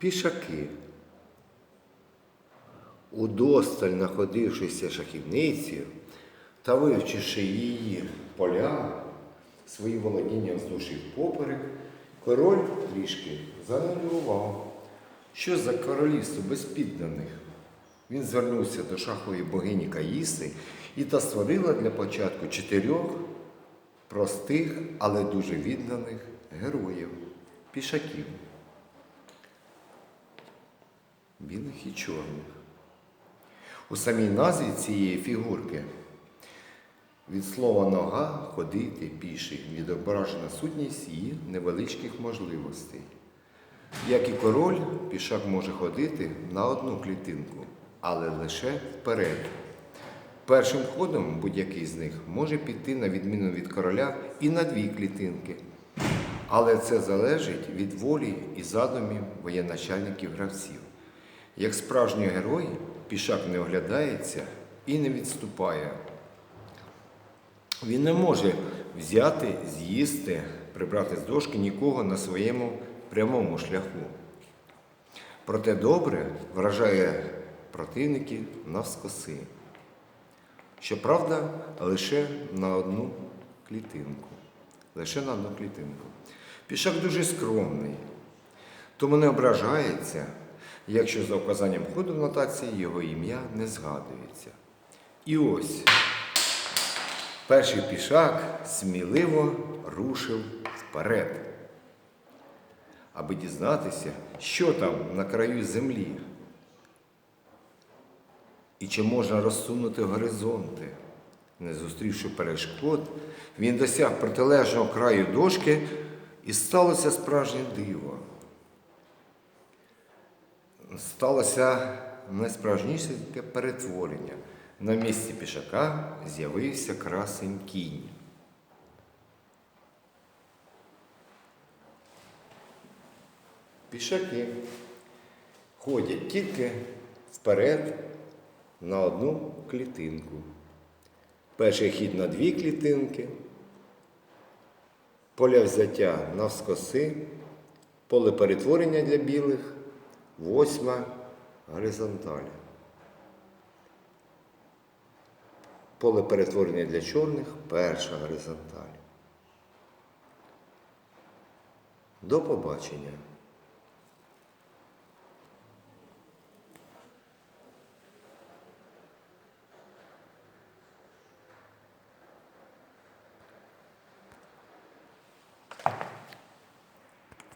Пішаки. Удосталь находившися шахівницею та вивчивши її поля, свої володіння вздовж і впоперек, король трішки занервував. Що за королівство без підданих? Він звернувся до шахової богині Каїси і та створила для початку чотирьох простих, але дуже відданих героїв, пішаків, білих і чорних. У самій назві цієї фігурки від слова нога ходити піший відображена сутність її невеличких можливостей. Як і король, пішак може ходити на одну клітинку, але лише вперед. Першим ходом будь-який з них може піти, на відміну від короля, і на дві клітинки. Але це залежить від волі і задумів воєначальників гравців. Як справжній герой, пішак не оглядається і не відступає. Він не може взяти, з'їсти, прибрати з дошки нікого на своєму прямому шляху. Проте добре вражає противників навскоси. Щоправда, лише на одну клітинку. Лише на одну клітинку. Пішак дуже скромний, тому не ображається, якщо за вказанням ходу нотації його ім'я не згадується. І ось перший пішак сміливо рушив вперед, аби дізнатися, що там на краю землі. І чи можна розсунути горизонти? Не зустрівши перешкод, він досяг протилежного краю дошки і сталося справжнє диво. Сталося найсправжнісіньке перетворення. На місці пішака з'явився красень кінь. Пішаки ходять тільки вперед на одну клітинку. Перший хід на дві клітинки, поля взяття навскоси, поле перетворення для білих, восьма горизонталь. Поле перетворення для чорних перша горизонталь. До побачення.